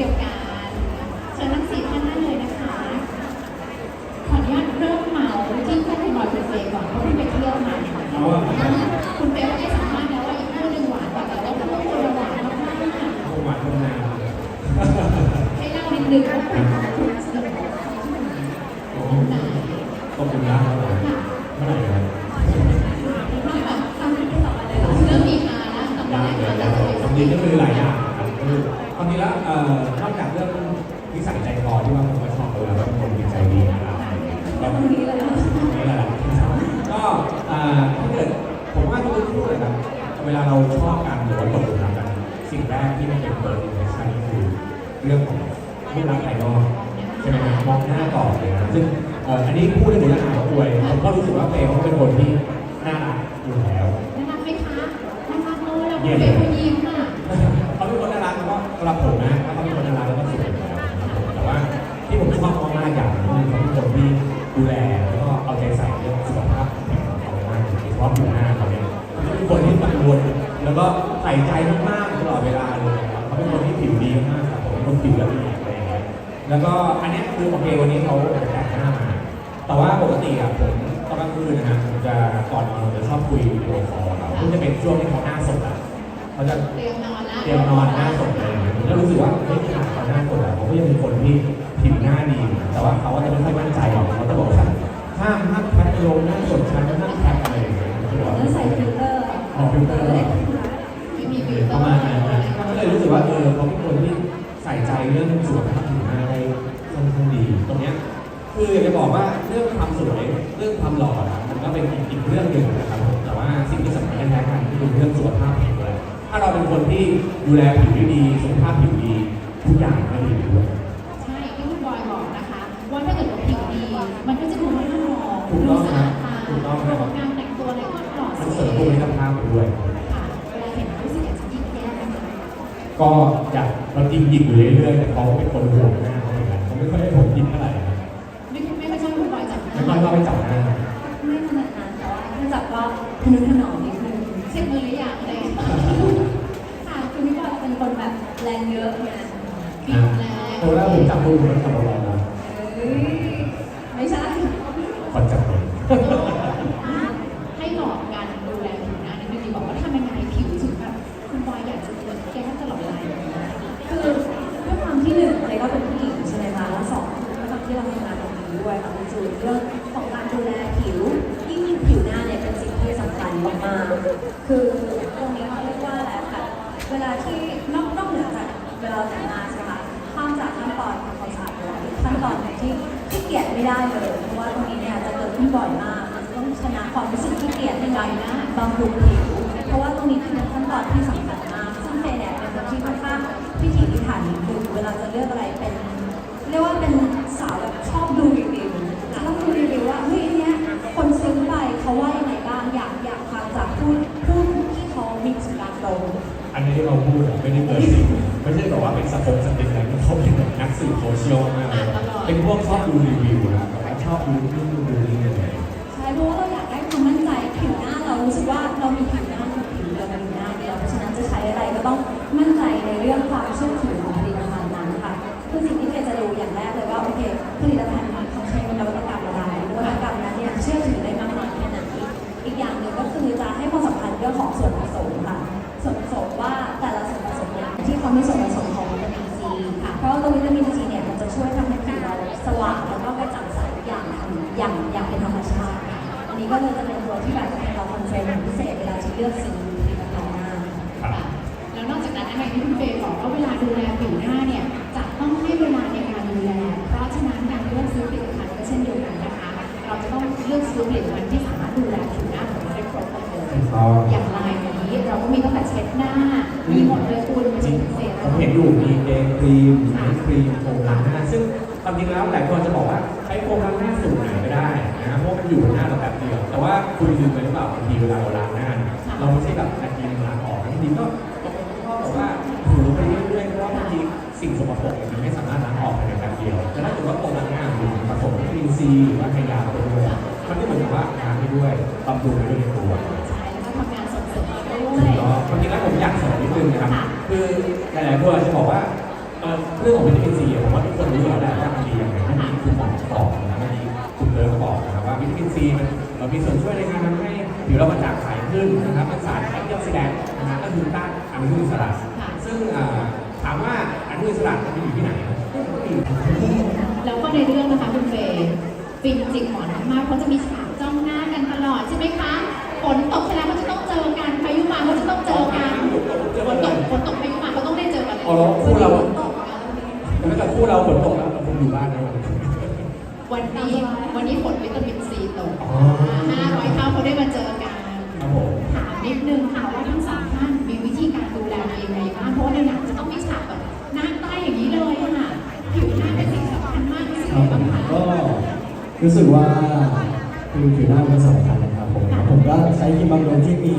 เดียวกันเชิญทั้งสี่ท่านได้เลยนะคะ ขออนุญาตเริ่มเหมาที่ท่านคุณบอยเป็นเซก่อนเพราะคุณไปเที่ยวมาเอาะคุณเป๊ได้สามารถเแล้วว่าอีกคู่หนึ่งหวานกว่าแต่ว่าต้องคนละหวานมากๆหวานคนละให้เล่านิดนึงว่าเป็นคู่สุดของผมคือไหร่ครับเรื่องมีมาแล้วสำหรับารจัดกทำดีก็คือหลายอย่าง อ่อนอกจากเรื่องนิสัยใจคอที่ว่าผมก็ชอบเวลาเป็นคนจิตใจดีนะครับก็ตรงนี้เลยนะนี่แหละก็อ่าถ้าเกิดผมว่าทุกคู่เลยครับเวลาเราชอบกันหรือว่าตกหลุมรักกันสิ่งแรกที่มันเป็นเปิดอินเทชันคือเรื่องของรูปลักษณ์ภายนอกใช่ไหมครับมองหน้าก่อนเลยนะซึ่งอันนี้พูดในเรื่องของอวยผมก็รู้สึกว่าเปย์เขาเป็นคนที่ ลอดเวลาเลยนะครับเขาเป็นคนที่ผิวดีมากครับผมเป็นคนผิวละเอียดอะไรอย่างเงี้ยแล้วก็อันเนี้ยคือโอเควันนี้เขาแต่งหน้ามาแต่ว่าปกติอะผมตอนกลางคืนนะฮะผมจะก่อนนอนผมจะชอบคุยวิดีโอคอลเราซึ่งจะเป็นช่วงที่เขาหน้าสดอะเขาจะ เตรียมนอนแล้วเตรียมนอนหน้าสดเลยผมก็รู้สึกว่าเฮ้ยขนาดเขาหน้าสดอะเขาก็ยังเป็นคนที่ผิวหน้าดี แต่ว่าเขาก็จะไม่ค่อยมั่นใจหรอกเขาจะบอกว่าห้ามห้ามแคปลงหน้าสดฉันห้ามแคปอะไรอย่างเงี้ยเขาบอกแล้วใส่ฟิลเตอร์ ออกฟิลเตอร์ ไม่มีฟิลประมาณนั้นนะก็เลยรู้สึกว่าเออเขาเป็นคนที่ใส่ใจเรื่องสุขภาพผิวหน้าได้ค่อนข้างดีตรงเนี้ยคืออยากจะบอกว่าเรื่องความสวยเรื่องความหล่อนะมันก็เป็นอีกเรื่องหนึ่งนะครับ แต่ว่าสิ่งที่สำคัญแท้ๆกันคือเรื่องสุขภาพผิวเลยถ้าเราเป็นคนที่ดูแลผิวด้ดีสุขภาพผิวดีทุกอย่างก็ดีด้วย ก็อยากเราจริงหยิบอยู่เรื่อยๆแต่เขาเป็นคนห่วงหน้าเขาเหมือนกันเขาไม่ค่อยให้ผมยิ้มเท่าไหร่นะไม่ไม่ไม่ชอบคุณบอยจับไม่ค่อยว่าไปจับหน้าไม่ขนาดนั้นแต่ว่าถ้าจับก็ทนุถนอมนิดนึงเช็คมือหรือยังเลยค่ะคือพี่บอยเป็นคนแบบแรงเยอะไงปิดแล้วโอ้แล้วผมจับมือผมจับเบาๆนะเอ้ยไม่ใช่ขอจับเลย ด้วยค่ะคุณจูนเรื่องของการดูแลผิวยิ่งผิวหน้าเนี่ยเป็นสิ่งที่สำคัญมากๆคือตรงนี้เขาเรียกว่าอะไรค่ะเวลาที่นอกนอกเหนือจากเวลาแต่งหน้าใช่ไหมคะข้ามจากขั้นตอนทำความสะอาดตัวขั้นตอนไหนที่ที่เกียจไม่ได้เลยเพราะว่าตรงนี้เนี่ยจะเกิดขึ้นบ่อยมากมันต้องชนะความรู้สึกที่เกียจในการบำรุงผิวเพราะว่าตรงนี้คือเป็นขั้นตอนที่สำคัญมากซึ่งเฟย์เนี่ยเป็นคนที่ค่อนข้างพิถีพิถันคือเวลาจะเลือกอะไรเป็น เรียกว่าเป็น นนี้ที่เราพูดอะไม่ได้เกินจริงไม่ใช่แบบว่าเป็นสปงสติอะไรเขาเป็นแบบนักสื่อโซเชียลมากเลยเป็นพวกชอบดูรีวิวนะแบบว่าชอบดูนู่นดูนี่อะไรอย่างเงี้ยใช่เพราะว่าเราอยากได้ความมั่นใจผิวหน้าเรารู้สึกว่าเรามีผิวหน้าคือผิวเรามีหน้าเดียวเพราะฉะนั้นจะใช้อะไรก็ต้องมั่นใจในเรื่องความเชื่อถือของผลิตภัณฑ์นั้นค่ะคือสิ่งที่เฟย์จะดูอย่างแรกเลยว่าโอเคผลิตภัณฑ์นี้เขาใช้นวัตกรรมอะไรนวัตกรรมนั้นเนี่ยเชื่อถือได้มากน้อยแค่ไหนอีกอย่างหนึ่งก็คือจะให้ความสำคัญเรื่องของส่วน ก็เลยจะเป็นตัวที่แบบเราคอนเซ็ปต์เป็นพิเศษเวลาที่เลือกสีผลิตภัณฑ์หน้าครับแล้วนอกจากนั้นนะคะที่คุณเฟย์บอกว่าเวลาดูแลผิวหน้าเนี่ยจะต้องให้เวลาในการดูแล เพราะฉะนั้นการเลือกซื้อผลิตภัณฑ์ก็เช่นเดียวกันนะคะ เราจะต้องเลือกซื้อผลิตภัณฑ์ที่สามารถดูแลผิวหน้าของเราได้ครบหมดเลยถูกต้องอย่างลายนี้เราก็มีตั้งแต่เช็ดหน้า มีหมดเลยคุณไม่ใช่พิเศษผมเห็นอยู่มีเดย์ครีมมีครีมโฟมล้างหน้าซึ่งความจริงแล้วหลายคนจะบอกว่าใช้โฟมล้างหน้าสูตรไหนก็ได้นะเพราะมันอยู่บนหน้าเราแบบเดียวแต่ว่าคุณลืมไปหรือเปล่าบางทีเวลาเราล้างหน้าเนี่ยเราไม่ใช่แบบนาทีนึงล้างออกบางทีก็ก็บอกว่าถูไปเรื่อยๆเพราะว่าบางทีสิ่งสกปรกมันไม่สามารถล้างออกภายในแบบเดียวแต่ถ้าเกิดว่าโฟมล้างหน้ามันผสมวิตามินซีหรือว่าไฮยาเข้าไปด้วยมันก็เหมือนกับว่าล้างไปด้วยบำรุงไปด้วยในตัวใช่แล้วก็ทำงานส่งเสริมเราด้วถูยกต้องความจริงแล้วผมอยากเสริมนิดนึงนะครับคือหลายๆคนอาจจะบอกว่าเอ่อเรื่องของวิตามินซีอะผมว่าทุกคนรู้อยู่แล้วแหละว่ามันดียังไงที่มีคุณหมอบอกนะมันมีคุณเลิฟบอกนะครับว่าวิตามินซีมัน เรามีส่วนช่วยในการทำให้ผิวเรากระจ่างใสขึ้นนะครับมันสารแอคทีฟแดงนะก็คือต้านอนุมูลอิสระ ซึ่งถามว่าอนุมูลอิสระมันอยู่ที่ไหนแล้วก็ในเรื่องนะคะคุณเฟย์ฟินจิกหมอนมากเขาจะมีฉากจ้องหน้ากันตลอดใช่ไหมคะฝนตกชนะเขาจะต้องเจอกันพายุมาเขาจะต้องเจอกันฝนตกฝนตกพายุมาเขาต้องได้เจอกันอ๋อคู่เราแล้วแต่คู่เราฝนตกแล้วเราคงอยู่บ้านนะ วันนี้วันนี้ผลวิตามินซีตกอ๋อ ห้าร้อยเท่าเขาได้มาเจอกันถามนิดนึงค่ะว่าทั้งสามท่านมีวิธีการดูแลองยังไงบ้างเพราะว่าในหนังจะต้องมีฉากแบบหน้าใต้อย่างนี้เลยค่ะผิวหน้าเป็นสิ่งสำคัญมากที่สุดครับผบ้างมคะก็รู้สึกว่าคือผิวหน้าเป็นสำคัญนะครับผมผมก็ใช้ครีมบำรุงที่มี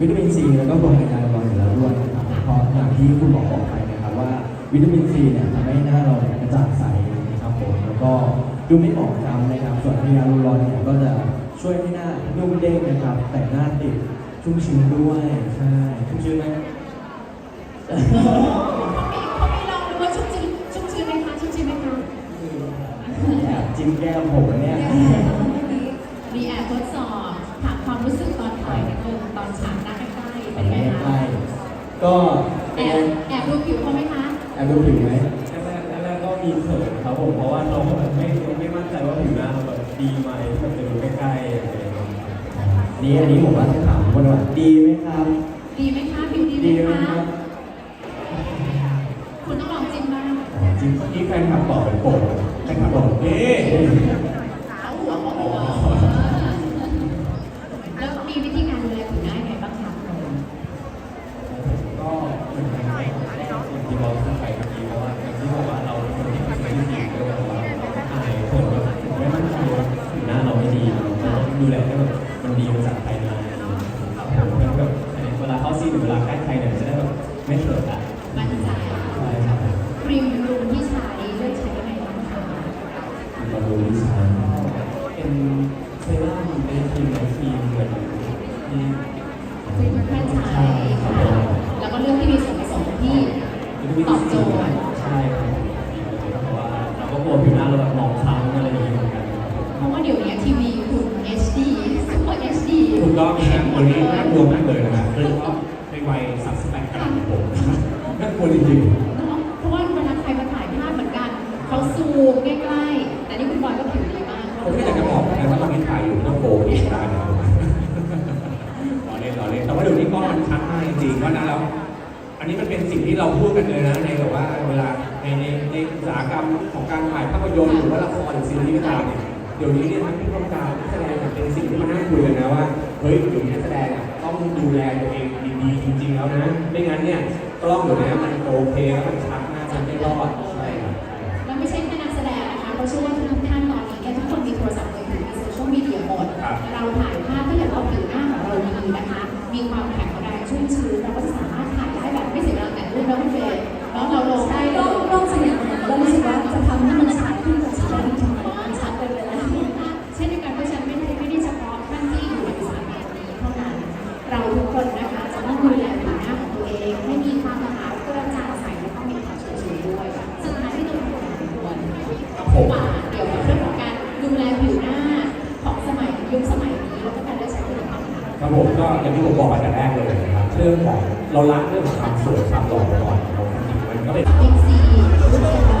วิตามินซีแล้วก็โปรไนไดร์บอลอยู่แล้วด้วยนะครับพออย่างที่คุณหมอบอกไปนะครับว่าวิตามินซีเนี่ยทำให้หน้าเรากระจ่างใสนะครับผมแล้วก็ ดูไม่หมองคล้ำนะครับ ส่วนที่ยาลูรอนเนี่ยก็จะช่วยให้หน้านุ่มเด้งนะครับ แต่หน้าติดชุ่มชื้นด้วยใช่ชุ่มชื้นไหมเขาไม่ลองดูว่าชุ่มชื้นชุ่มชื้นไหมคะชุ่มชื้นไหมคะแอบจิ้มแก้มผมเนี่ยมีแอบทดสอบถามความรู้สึกตอนถ่ายนิดนึงตอนฉากหน้าใกล้ๆไปเป็นไงใกคะล้ๆก็แอบแอบดูผิวเขาไหมคะแอบดูผิวไหม มีเขินครับผมเพราะว่าเราก็แบบไม่ไม่มั่นใจว่าผิวหน้าเราแบบดีไหมแบบจะดูใกล้ๆอะไรอย่างเงี้ยนี่อันนี้ผมว่าจะถามคนว่าดีไหมครับ ดีไหมคะผิวดีดีไหไหมมคะครับคุณต้องลองจิ้มบ้างอ๋อจริงที่แฟนคลับบอกเป็นโป่งแฟนคลับบอกเอ๊ะ มาดูวิชาเป็นเซรั่มเป็นครีมในครีมเหมือนที่ครีมแพทย์ใช้ค่ะแล้วก็เลือกที่มีส่วนผสมที่ตอบโจทย์ใช่ครับเพราะว่าเราก็กลัวผิวหน้าเราแบบหมองคล้ำอะไรอย่างนี้เหมือนกันเพราะว่าเดี๋ยวนี้ทีวีคุณ HD Super HD ถูกต้องนะวันนี้น่ากลัวมากเลยนะครับโดยเฉพาะในวัยสับสแปกกันของผมน่ากลัวจริงเนอะเพราะว่าเวลาใครมาถ่ายภาพเหมือนกันเขาซูมใกล้ๆ แต่นี่คุณบอยก็ผิว ดีมากๆผมก็อยากจะบอกนะว่าตอนนี้ถ่ายอยู่ต้องโกงเองได้นะครับรอเล่นรอเล่นแต่ว่าเดี๋ยวนี้กล้องมันชัดมากจริงๆเพราะฉะนั้นแล้วอันนี้มันเป็นสิ่งที่เราพูดกันเลยนะในแบบว่าเวลาในในในอุตสาหกรรมของการถ่ายภาพยนตร์หรือว่าละครหรือซีรีส์ก็ตามเนี่ยเดี๋ยวนี้เนี่ยทั้งผู้กำกับนักแสดงเป็นสิ่งที่มานั่งคุยกันนะว่าเฮ้ยเดี๋ยวนี้แสดงอะต้องดูแลตัวเองดีๆจริง ๆ แล้วนะไม่งั้นเนี่ยกล้องเดี๋ยวนี้มันโอเคแล้วมันชัดมากมันไม่รอด ผมบอกมาแต่แรกเลยนะครับเรื่องของเรารักเรื่องของความสวยความหล่อก่อนเราจริงๆมันก็เป็นวิตซี